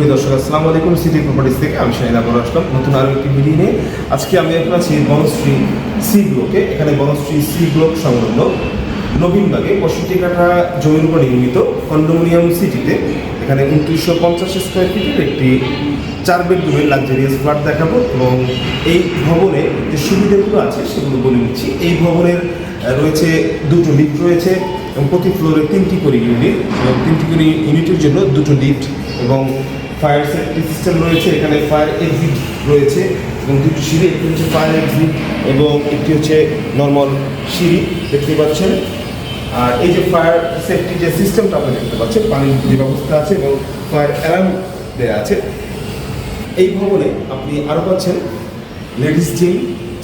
প্রিয় দর্শক, আসসালামু আলাইকুম। সিটি প্রপার্টিস থেকে আমি শাহিদ আবর আসলাম। নতুন আরও একটি ভিডিও নিয়ে আজকে আমি এখন আছি বনশ্রী সি ব্লকে। এখানে বনশ্রী সি ব্লক সংলগ্ন নবীনবাগে পঁয়ষট্টি কাঠা জমির উপর নির্মিত কন্ডোমিনিয়াম সিটিতে। এখানে উনত্রিশশো পঞ্চাশ স্কোয়ার ফিটের একটি চার বেডরুমের লাক্সারিয়াস ফ্ল্যাট দেখাবো এবং এই ভবনে যে সুবিধাগুলো আছে সেগুলো বলে নিচ্ছি এই ভবনের রয়েছে দুটো লিফট রয়েছে এবং প্রতি ফ্লোরে তিনটি করে ইউনিট এবং তিনটি করে ইউনিটের জন্য দুটো লিফট এবং ফায়ার সেফটি সিস্টেম রয়েছে, এখানে ফায়ার এক্সিট রয়েছে এবং দুটি সিঁড়ি, একটি হচ্ছে ফায়ার এক্সিট এবং একটি হচ্ছে নর্মাল সিঁড়ি, দেখতে পাচ্ছেন। আর এই যে ফায়ার সেফটি যে সিস্টেমটা আপনি দেখতে পাচ্ছেন, পানির যে ব্যবস্থা আছে এবং ফায়ার অ্যালার্ম দেওয়া আছে। এই ভবনে আপনি আরও পাচ্ছেন লেডিস জিম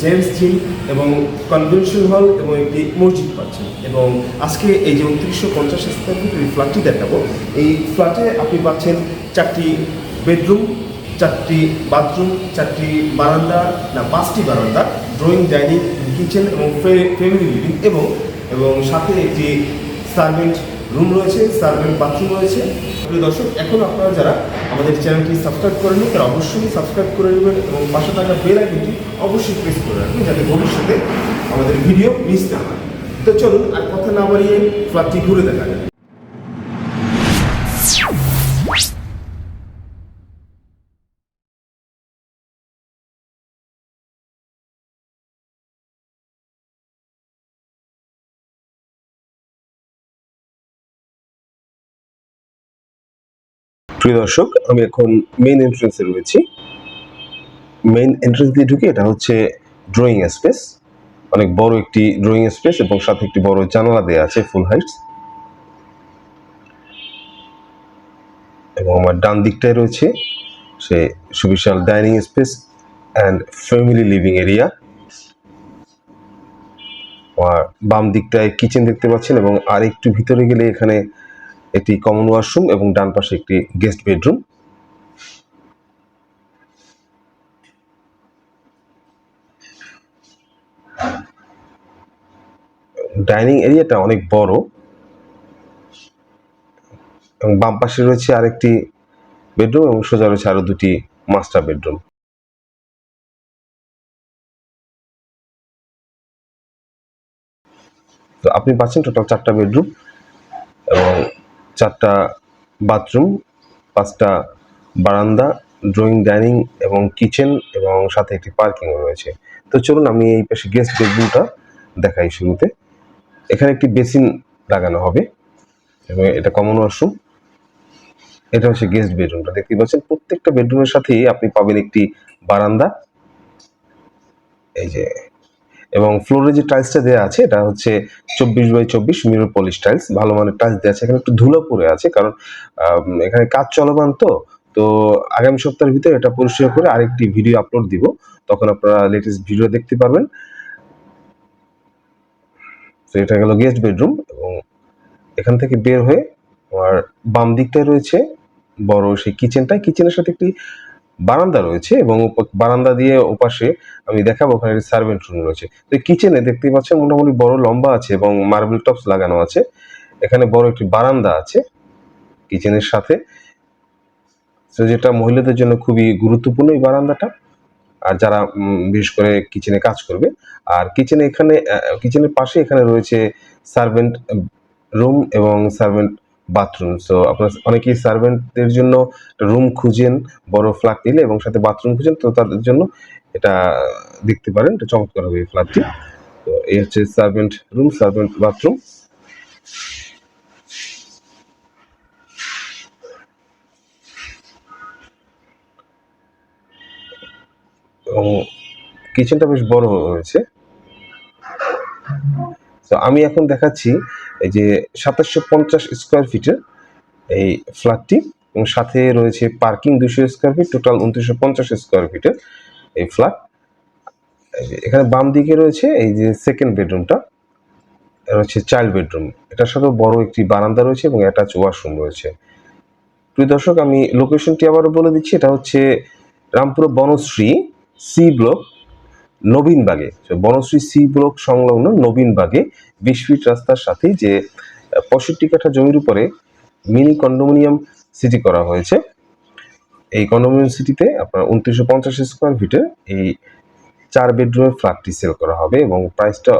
জেন্টস জিম এবং কনভেনশন হল এবং একটি মসজিদ পাচ্ছেন। এবং আজকে এই যে উনত্রিশশো পঞ্চাশ ফিটের এই ফ্ল্যাটটি দেখাবো। এই ফ্ল্যাটে আপনি পাচ্ছেন চারটি বেডরুম, চারটি বাথরুম, চারটি বারান্দা, না, পাঁচটি বারান্দা, ড্রয়িং, ডাইনিং, কিচেন এবং ফ্যামিলি লিভিং এবং এবং সাথে একটি সার্ভেন্ট রুম রয়েছে, সার্ভেন্ট বাথরুম রয়েছে। প্রিয় দর্শক, এখন আপনারা যারা আমাদের চ্যানেলটি সাবস্ক্রাইব করেননি, তারা অবশ্যই সাবস্ক্রাইব করে নেবেন এবং পাশে থাকা বেল আইকনটি অবশ্যই প্রেস করে রাখবেন যাতে ভবিষ্যতে আমাদের ভিডিও মিস না হয়। তো চলুন আর কথা না বাড়িয়ে ফ্ল্যাটটি ঘুরে দেখা যাক। প্রিয় দর্শক, আমি এখন মেইন এন্ট্রেন্সে রয়েছি। মেইন এন্ট্রেন্স দিয়ে ঢুকে এটা হচ্ছে ড্রয়িং স্পেস অনেক বড় একটি ড্রয়িং স্পেস এবং সাথে একটি বড় জানালা দেওয়া আছে ফুল হাইটস এবং আমার ডান দিকটায় রয়েছে সে সুবিশাল dining space and family living area আর বাম দিকটায় কিচেন দেখতে পাচ্ছেন এবং আর একটু ভিতরে গেলে এখানে একটি কমন ওয়াশরুম এবং ডান পাশে একটি গেস্ট বেডরুম ডাইনিং এরিয়াটা অনেক বড় এবং বাম পাশে রয়েছে আরেকটি বেডরুম এবং সোজা রয়েছে আরও দুটি মাস্টার বেডরুম তো আপনি পাচ্ছেন টোটাল চারটা বেডরুম চারটা বাথরুম, পাঁচটা বারান্দা ড্রয়িং ডাইনিং এবং কিচেন এবং সাথে একটি পার্কিংও রয়েছে। তো চলুন আমি এই পাশে গেস্ট বেডরুমটা দেখাই শুরুতে। এখানে একটি বেসিন লাগানো হবে এবং এটা কমন ওয়াশরুম এটা হচ্ছে গেস্ট বেডরুমটা দেখতে পাচ্ছেন, প্রত্যেকটা বেডরুমের সাথেই আপনি পাবেন একটি বারান্দা। এই যে এবং ফ্লোরে যে টাইলসটা দেওয়া আছে, এটা হচ্ছে চব্বিশ বাই চব্বিশ মিরর পলিশ টাইলস ভালো মানের টাইলস দেওয়া আছে। এখানে একটু ধুলো পড়ে আছে, কারণ এখানে কাজ চলমান তো। তো আগামী সপ্তাহের ভিতরে এটা পরিষ্কার করে আরেকটি ভিডিও আপলোড দিব। তখন আপনারা লেটেস্ট ভিডিও দেখতে পারবেন। তো এটা গেল গেস্ট বেডরুম এবং এখান থেকে বের হয়ে আমার বাম দিকটায় রয়েছে বড় সেই কিচেনটা কিচেনের সাথে একটি বারান্দা রয়েছে এবং বারান্দা দিয়ে ওপাশে আমি দেখাবো ওখানে সার্ভেন্ট রুম রয়েছে। তো কিচেনে দেখতে পাচ্ছেন মোটামুটি বড় লম্বা আছে এবং মার্বেল টপস লাগানো আছে। এখানে বড় একটি বারান্দা আছে কিচেনের সাথে। তো যেটা মহিলাদের জন্য খুবই গুরুত্বপূর্ণ এই বারান্দাটা। আর যারা বিশেষ করে কিচেনে কাজ করবে। আর কিচেনে এখানে কিচেনের পাশে এখানে রয়েছে সার্ভেন্ট রুম এবং সার্ভেন্ট বাথরুম সো আপনার অনেকেই সার্ভেন্টদের জন্য রুম খুঁজেন, বড় ফ্ল্যাট নিলে এবং সাথে বাথরুম খুঁজেন, তো তাদের জন্য এটা দেখতে পারেন, এটা চমৎকার হবে এই ফ্ল্যাটটি তো এই হচ্ছে সার্ভেন্ট রুম সার্ভেন্ট বাথরুম কিচেনটা বেশ বড় হয়েছে। আমি এখন দেখাচ্ছি এই যে সাতাশশো পঞ্চাশ স্কোয়ার ফিটের এই ফ্ল্যাটটি এবং সাথে রয়েছে পার্কিং দুশো স্কোয়ার ফিট টোটাল উনত্রিশশো পঞ্চাশ স্কোয়ার ফিটের এই ফ্ল্যাট এখানে বাম দিকে রয়েছে এই যে সেকেন্ড বেডরুমটা রয়েছে চাইল্ড বেডরুম এটার সাথে বড় একটি বারান্দা রয়েছে এবং অ্যাটাচ ওয়াশরুম রয়েছে। প্রিয় দর্শক, আমি লোকেশনটি আবারও বলে দিচ্ছি, এটা হচ্ছে রামপুর বনশ্রী সি ব্লক নবীনবাগে বনশ্রী সি ব্লক সংলগ্ন নবীনবাগে বিশ ফিট রাস্তার সাথে যে পঁয়ষট্টি কাঠা জমির উপরে মিনি কন্ডোমিনিয়াম সিটি করা হয়েছে। এই কন্ডোমিনিয়াম সিটিতে আপনার উনত্রিশশো পঞ্চাশ স্কোয়ার ফিটের এই চার বেডরুমের ফ্ল্যাটটি সেল করা হবে এবং প্রাইসটা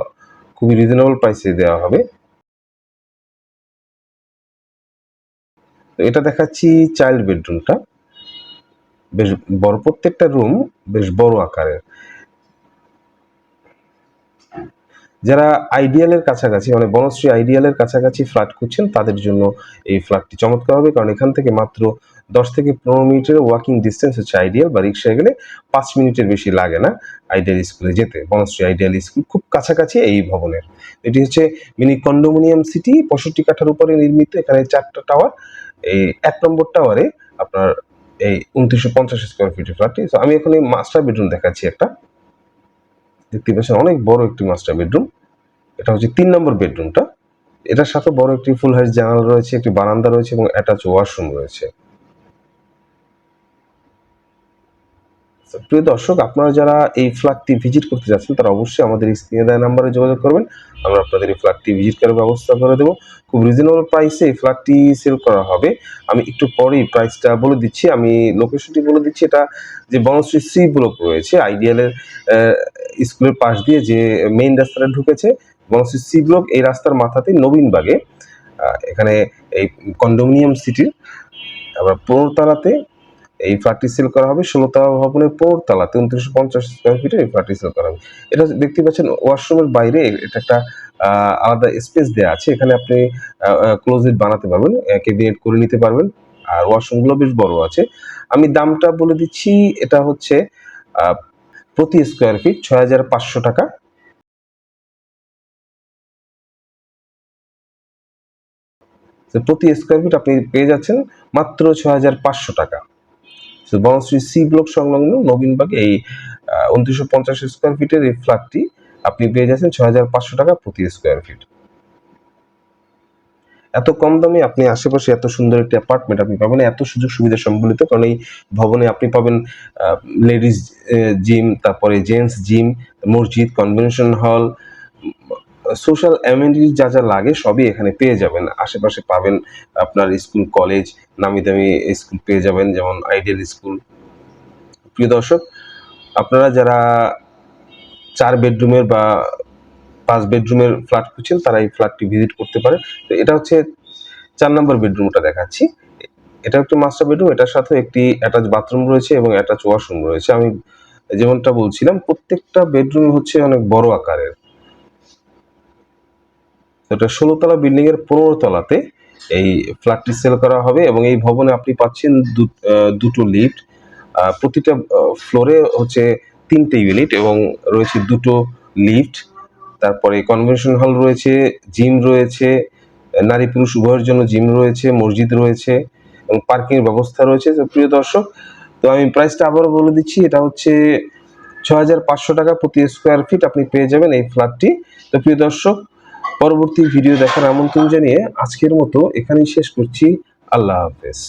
খুবই রিজনেবল প্রাইসে দেওয়া হবে। এটা দেখাচ্ছি চাইল্ড বেডরুমটা। বেশ বড়, প্রত্যেকটা রুম বেশ বড় আকারের। যারা আইডিয়ালের কাছাকাছি মানে বনশ্রী আইডিয়ালের কাছাকাছি ফ্ল্যাট খুঁজছেন, তাদের জন্য এই ফ্ল্যাটটি চমৎকার হবে। কারণ এখান থেকে মাত্র দশ থেকে পনেরো মিনিটের ওয়াকিং ডিস্টেন্স হচ্ছে আইডিয়াল বা রিক্সায় গেলে পাঁচ মিনিটের বেশি লাগে না আইডিয়াল স্কুলে যেতে। বনশ্রী আইডিয়াল স্কুল খুব কাছাকাছি এই ভবনের। এটি হচ্ছে মিনি কন্ডোমিনিয়াম সিটি পঁয়ষট্টি কাঠার উপরে নির্মিত। এখানে চারটা টাওয়ার এই এক নম্বর টাওয়ারে আপনার এই উনত্রিশশো পঞ্চাশ স্কোয়ার ফিটের ফ্ল্যাটটি আমি এখন এই মাস্টার বেডরুম দেখাচ্ছি একটা। দেখতে পাচ্ছেন, অনেক বড় একটি মাস্টার বেডরুম এটা হচ্ছে তিন নম্বর বেডরুমটা এটার সাথে বড় একটি ফুল হাইস জানালা রয়েছে, একটি বারান্দা রয়েছে এবং অ্যাটাচ ওয়াশরুম রয়েছে। প্রিয় দর্শক, আপনারা যারা এই ফ্ল্যাটটি ভিজিট করতে যাচ্ছেন, তারা অবশ্যই আমাদের স্ক্রিনে দেওয়া নাম্বারে যোগাযোগ করবেন। আমরা আপনাদের এই ফ্ল্যাটটি ভিজিট করার ব্যবস্থা করে দেবো। খুব রিজনেবল প্রাইসে এই ফ্ল্যাটটি সেল করা হবে। আমি একটু পরেই প্রাইসটা বলে দিচ্ছি। আমি লোকেশনটি বলে দিচ্ছি। এটা যে বনশ্রী সি ব্লক রয়েছে আইডিয়ালের স্কুলের পাশ দিয়ে যে মেইন রাস্তাটা ঢুকেছে, বনশ্রী সি ব্লক এই রাস্তার মাথাতে নবীনবাগে এখানে এই কন্ডোমিনিয়াম সিটির আবার পনেরো তালাতে এই ফ্ল্যাটটি সেল করা হবে, ষোলো তলা ভবনের পনেরো তালাতে উনত্রিশশো পঞ্চাশ স্কোয়ার ফিটে এই ফ্ল্যাটটি সেল করা হবে। এটা দেখতে পাচ্ছেন ওয়াশরুমের বাইরে এটা একটা আলাদা স্পেস দেওয়া আছে। এখানে আপনি ক্লোজেট বানাতে পারবেন ক্যাবিনেট করে নিতে পারবেন। আর ওয়াশরুমগুলো বেশ বড় আছে। আমি দামটা বলে দিচ্ছি, এটা হচ্ছে প্রতি স্কোয়ার ফিট ছয় হাজার পাঁচশো টাকা। প্রতি স্কোয়ার ফিট আপনি পেয়ে যাচ্ছেন মাত্র ছয় হাজার পাঁচশো টাকা। বনশ্রী সি ব্লক সংলগ্ন নবীনবাগে এই উনত্রিশশো পঞ্চাশ স্কোয়ার ফিটের এই ফ্ল্যাটটি আপনি পেয়ে যাচ্ছেন ছয় হাজার পাঁচশো টাকা প্রতি স্কোয়ার ফিট এত কম দামে আপনি আশেপাশে এত সুন্দর একটি অ্যাপার্টমেন্ট আপনি পাবেন, এত সুযোগ সুবিধা সম্বলিত, কারণ এই ভবনে আপনি পাবেন লেডিস জিম তারপরে জেন্টস জিম মসজিদ কনভেনশন হল সোশ্যাল অ্যামেনিটি যা যা লাগে সবই এখানে পেয়ে যাবেন। আশেপাশে পাবেন আপনার স্কুল কলেজ নামি দামি স্কুল পেয়ে যাবেন, যেমন আইডিয়াল স্কুল প্রিয় দর্শক, আপনারা যারা চার বেডরুমের বা পাঁচ বেডরুমের ফ্ল্যাট খুঁজছেন, তারা এই ফ্ল্যাটটি ভিজিট করতে পারে তো এটা হচ্ছে চার নম্বর বেডরুমটা দেখাচ্ছি। এটা একটি মাস্টার বেডরুম এটার সাথে একটি অ্যাটাচ বাথরুম রয়েছে এবং অ্যাটাচ ওয়াশরুম রয়েছে। আমি যেমনটা বলছিলাম, প্রত্যেকটা বেডরুম হচ্ছে অনেক বড় আকারের। এটা ষোলোতলা বিল্ডিং এর পনেরো তলাতে এই ফ্ল্যাটটি সেল করা হবে এবং এই ভবনে আপনি পাচ্ছেন দুটো লিফট প্রতিটা ফ্লোরে হচ্ছে তিনটে ইউনিট এবং রয়েছে দুটো লিফট তারপরে কনভেনশন হল রয়েছে জিম রয়েছে, নারী পুরুষ উভয়ের জন্য জিম রয়েছে, মসজিদ রয়েছে এবং পার্কিং এর ব্যবস্থা রয়েছে প্রিয় দর্শক, তো আমি প্রাইসটা আবারও বলে দিচ্ছি, এটা হচ্ছে ছ হাজার পাঁচশো টাকা প্রতি স্কোয়ার ফিট আপনি পেয়ে যাবেন এই ফ্ল্যাটটি তো প্রিয় দর্শক পরবর্তী ভিডিও দেখার আমন্ত্রণ জানিয়ে আজকের মতো এখানেই শেষ করছি। আল্লাহ হাফেজ।